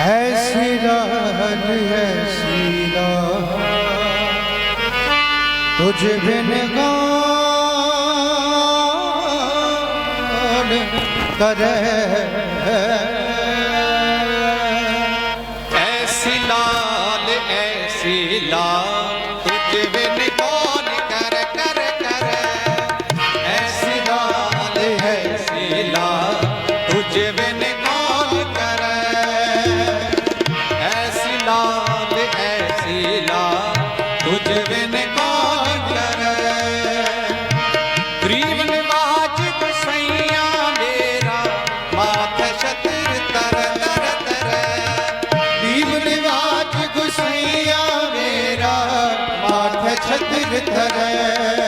ਐਸੀ ਰਾਜ ਬਿਨ ਗਾਨ ਕਰੇ ਐਸੀ ਲਾਲ ਐਸੀ ਲਾਲ ਤੁਝ ਬਿਨ है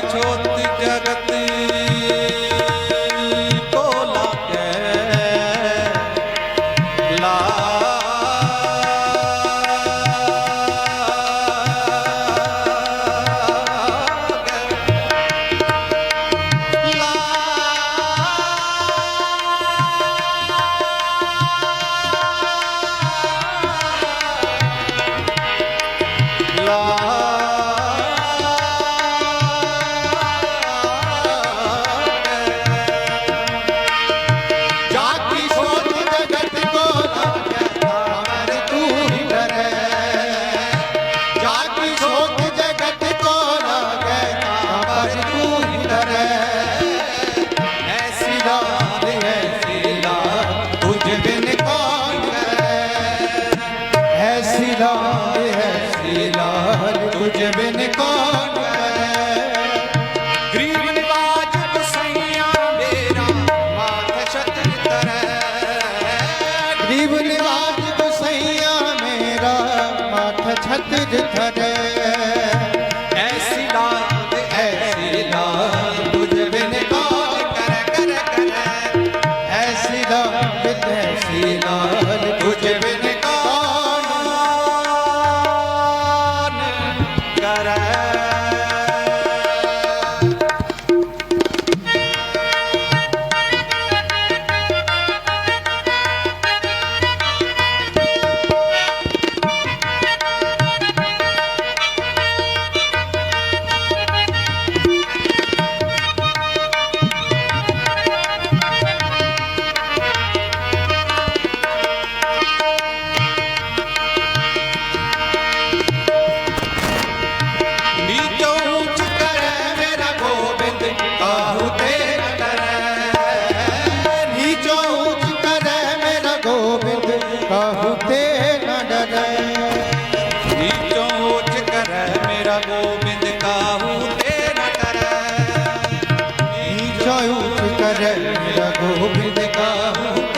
Thank you. ਛਤਿਜ ਧਰੇ गोविंद का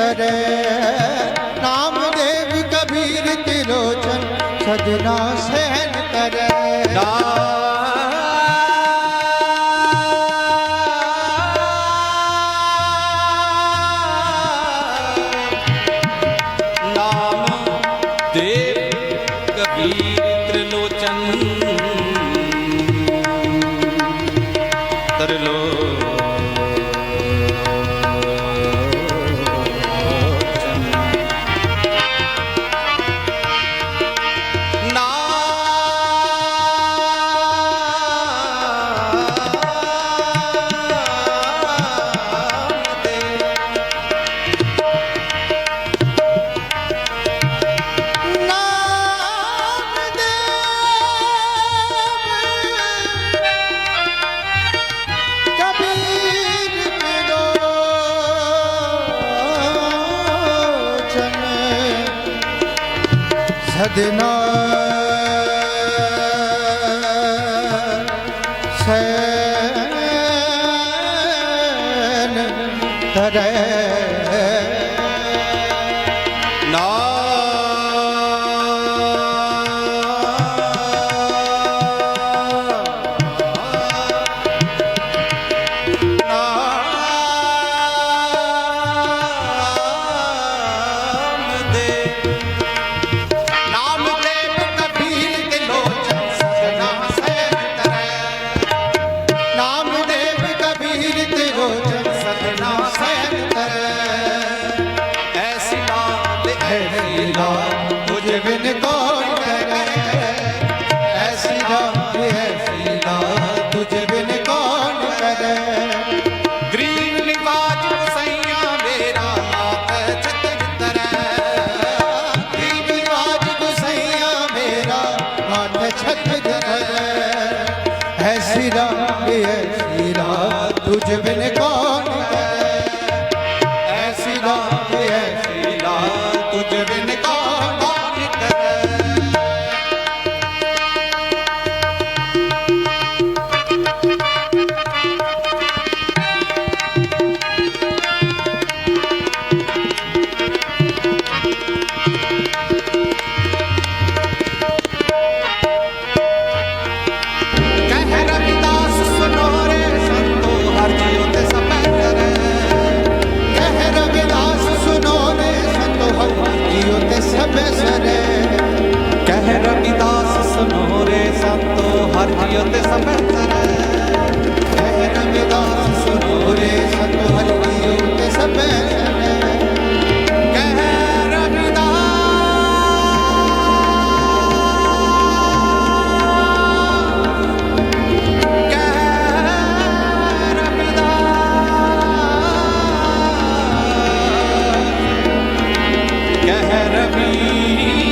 ਉਤਰੇ ਨਾਮਦੇਵ ਕਬੀਰ ਤਿਰੋਚਨ ਸਜਣਾ ਸਹਿਨ ਕਰੇ। ਨਾਮ ਸਜਣਾ ਸੈਨ ਤਰੇ Thank you. લાગે હીરા તુજ બિન કો ਹਰ ਜੀਉ ਤੇ ਸਭੰਤਰੈ ਇਹ ਰਵਿਦਾਸ ਸੁਰੂਰੇ ਸਤਿ ਹਰ ਜੀਉ ਤੇ ਸਭੰਤਰੈ ਕਹਿ ਰਵੀ